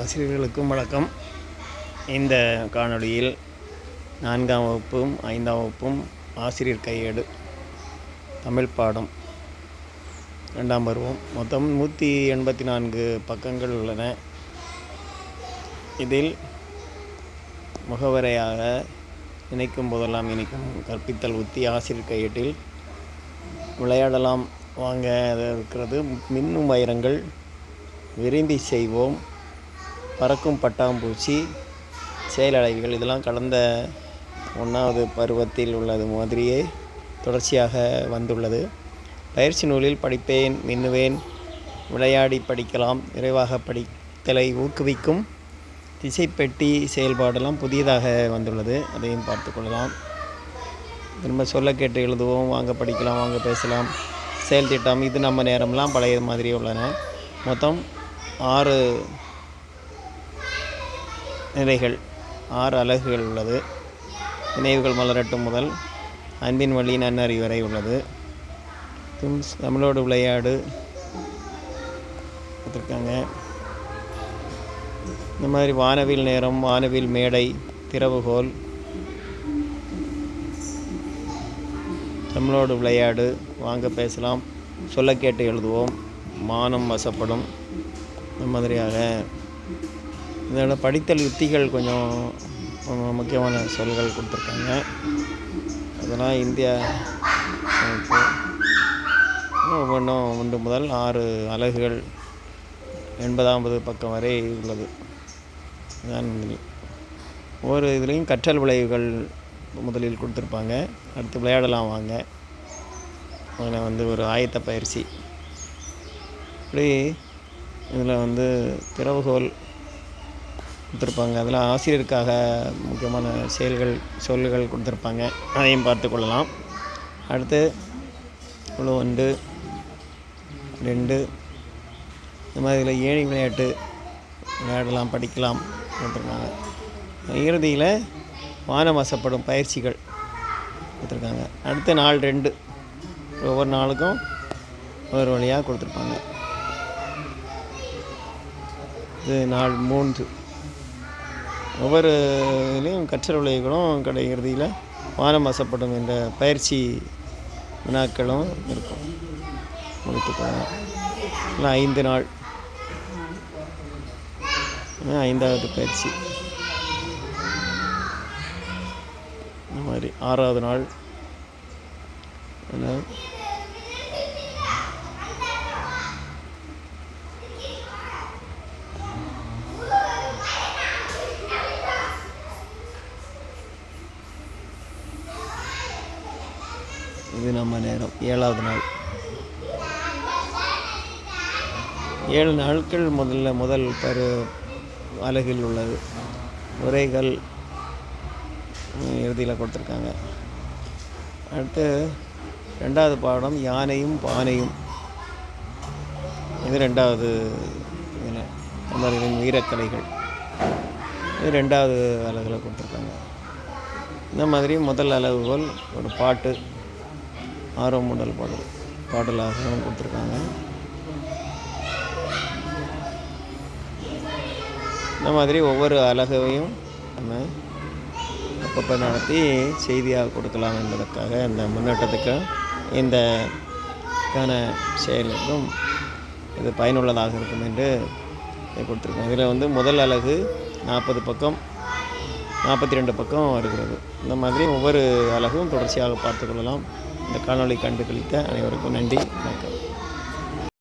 ஆசிரியர்களுக்கும் வணக்கம். இந்த காணொளியில் நான்காம் வகுப்பும் ஐந்தாம் வகுப்பும் ஆசிரியர் கையேடு தமிழ் பாடம் ரெண்டாம் பருவம். மொத்தம் நூற்றி எண்பத்தி நான்கு பக்கங்கள் உள்ளன. இதில் முகவரையாக நினைக்கும் போதெல்லாம் இணைக்கும் கற்பித்தல் உத்தி ஆசிரியர் கையேட்டில் விளையாடலாம். வாங்க இருக்கிறது. மின்னும் வைரங்கள் விரும்பி செய்வோம். பறக்கும் பட்டாம்பூச்சி செயலடைகள் இதெல்லாம் கடந்த ஒன்றாவது பருவத்தில் உள்ளது மாதிரியே தொடர்ச்சியாக வந்துள்ளது. பயிற்சி நூலில் படிப்பேன் மின்னுவேன் விளையாடி படிக்கலாம் விரைவாக படித்தலை ஊக்குவிக்கும் திசைப்பெட்டி செயல்பாடெல்லாம் புதியதாக வந்துள்ளது. அதையும் பார்த்து கொள்ளலாம். திரும்ப சொல்ல கேட்டு எழுதுவோம். வாங்க படிக்கலாம் வாங்க பேசலாம். செயல் திட்டம் இது நம்ம நேரம்லாம் பழைய மாதிரியே உள்ளன. மொத்தம் ஆறு நிலைகள் ஆறு அலகுகள் உள்ளது. நினைவுகள் மலரட்டும் முதல் அன்பின் வழி நன்னறி வரை உள்ளது. தும்ஸ் தமிழோடு விளையாடு. பார்த்துருக்காங்க. இந்த மாதிரி வானவில் நேரம் வானவில் மேடை திறவுகோல் தமிழோடு விளையாடு. வாங்க பேசலாம். சொல்ல கேட்டு எழுதுவோம். மானம் வசப்படும். இந்த மாதிரியாக இதோட படித்தல் யுத்திகள் கொஞ்சம் முக்கியமான சொல்கள் கொடுத்துருக்காங்க. அதெல்லாம் இந்தியா ஒவ்வொன்றும் ஒன்று முதல் ஆறு அலகுகள் எண்பதாம்பது பக்கம் வரை உள்ளது. இதுதான் ஒவ்வொரு இதுலேயும் கற்றல் விளைவுகள் முதலில் கொடுத்துருப்பாங்க. அடுத்து விளையாடலாம் வாங்க. அதில் வந்து ஒரு ஆயத்த பயிற்சி. இப்படி இதில் வந்து திறவுகோல் கொடுத்துருப்பாங்க. அதில் ஆசிரியருக்காக முக்கியமான செயல்கள் சொல்லுகள் கொடுத்துருப்பாங்க. அதையும் பார்த்து கொள்ளலாம். அடுத்து குழு ஒன்று ரெண்டு. இந்த மாதிரி இதில் ஏழை விளையாட்டு விளையாடலாம் படிக்கலாம் கொடுத்துருக்காங்க. இறுதியில் வானம் வசப்படும் பயிற்சிகள் கொடுத்துருக்காங்க. அடுத்த நாள் ரெண்டு. ஒவ்வொரு நாளுக்கும் ஒவ்வொரு வழியாக கொடுத்துருப்பாங்க. இது நாள் மூன்று. ஒவ்வொரு இதுலேயும் கற்றல் விளைவுகளும் கடை இறுதியில் வானம் வசப்படும் என்ற பயிற்சி வினாக்களும் இருக்கும். முடித்துக்கொள்ளலாம் இல்லை ஐந்து நாள். ஐந்தாவது பயிற்சி. இந்த மாதிரி ஆறாவது நாள். இது நம்ம நேரம் ஏழாவது நாள். ஏழு நாட்கள் முதல்ல முதல் பரு அலகில் உள்ளது. உரைகள் இறுதியில் கொடுத்துருக்காங்க. அடுத்து ரெண்டாவது பாடம் யானையும் பானையும். இது ரெண்டாவது இதில் தமிழர்களின் வீரக்கலைகள். இது ரெண்டாவது அலகில் கொடுத்துருக்காங்க. இந்த மாதிரி முதல் அளவுகோல் ஒரு பாட்டு. ஆர்வம் முதல் பாடல் பாடலாகவும் கொடுத்துருக்காங்க. இந்த மாதிரி ஒவ்வொரு அழகையும் நம்ம அப்பப்போ நடத்தி செய்தியாக கொடுக்கலாம் என்பதற்காக இந்த முன்னேற்றத்துக்கு இந்த கான செயலுக்கும் இது பயனுள்ளதாக இருக்கும் என்று கொடுத்துருக்கோம் இதில் வந்து முதல் அலகு நாற்பது பக்கம் நாற்பத்தி ரெண்டு பக்கம் வருகிறது. இந்த மாதிரி ஒவ்வொரு அலகும் தொடர்ச்சியாக பார்த்துக்கொள்ளலாம் இந்த காணொலி கண்டு கழித்த அனைவருக்கும் நன்றி. வணக்கம்.